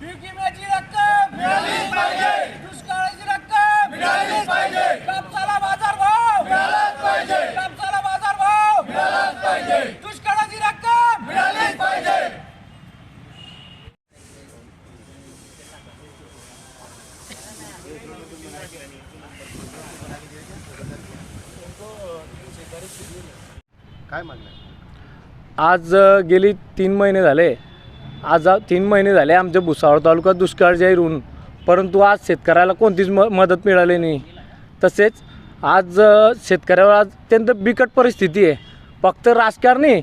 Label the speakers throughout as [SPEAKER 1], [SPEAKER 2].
[SPEAKER 1] पीक विम्याची रक्कम
[SPEAKER 2] मिळालीच पाहिजे.
[SPEAKER 1] दुष्काळाची रक्कम
[SPEAKER 2] मिळालीच पाहिजे.
[SPEAKER 1] कापसाला बाजार भाव
[SPEAKER 2] मिळालाच पाहिजे.
[SPEAKER 1] कापसाला बाजार भाव
[SPEAKER 2] मिळालाच पाहिजे.
[SPEAKER 1] दुष्काळाची रक्कम
[SPEAKER 2] मिळालीच पाहिजे.
[SPEAKER 3] काय मागणं
[SPEAKER 4] आज गेली तीन महिने झाले. आज तीन महिने झाले आमच्या भुसावळ तालुका दुष्काळ जाहीर होऊन परंतु आज शेतकऱ्याला कोणतीच म मदत मिळाली नाही. तसेच आज शेतकऱ्यावर आज अत्यंत बिकट परिस्थिती आहे. फक्त राजकारणी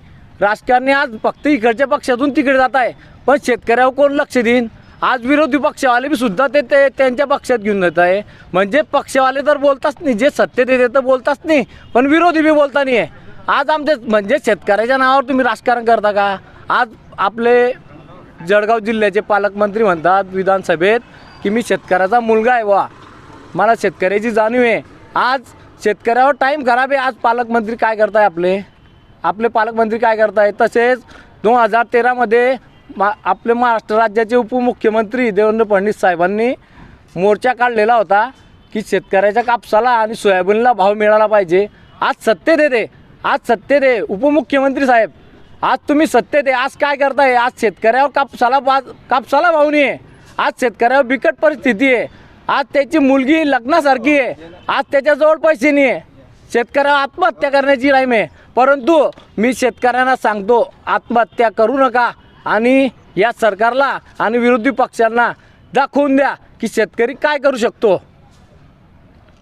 [SPEAKER 4] राजकारणी आज फक्त इकडच्या पक्षातून तिकडे जात आहे. पण शेतकऱ्यावर कोण लक्ष देईन? आज विरोधी पक्षवाले बी सुद्धा ते ते त्यांच्या पक्षात घेऊन जात आहे. म्हणजे पक्षवाले तर बोलताच नाही जे सत्य देते तर बोलताच नाही पण विरोधी बी बोलता नाही आहे. आज आमचे म्हणजे शेतकऱ्याच्या नावावर तुम्ही राजकारण करता का? आज आपले जळगाव जिल्ह्याचे पालकमंत्री म्हणतात विधानसभेत की मी शेतकऱ्याचा मुलगा आहे वा मला शेतकऱ्याची जाणीव आहे. आज शेतकऱ्यावर टाईम खराब आहे. आज पालकमंत्री काय करताय आपले? आपले पालकमंत्री काय करताय? तसेच दोन हजार तेरामध्ये मा आपले महाराष्ट्र राज्याचे उपमुख्यमंत्री देवेंद्र फडणवीस साहेबांनी मोर्चा काढलेला होता की शेतकऱ्याच्या कापसाला आणि सोयाबीनला भाव मिळाला पाहिजे. आज सत्तेत येते आज सत्तेत आहे. उपमुख्यमंत्री साहेब आज तुम्ही सत्तेत आहे आज काय करताय? आज शेतकऱ्यावर कापसाला बा कापसाला वाहून आहे. आज शेतकऱ्यावर बिकट परिस्थिती आहे. आज त्याची मुलगी लग्नासारखी आहे. आज त्याच्याजवळ पैसे नाही आहे. शेतकऱ्यावर आत्महत्या करण्याची टाईम आहे. परंतु मी शेतकऱ्यांना सांगतो आत्महत्या करू नका आणि या सरकारला आणि विरोधी पक्षांना दाखवून द्या की शेतकरी काय करू शकतो.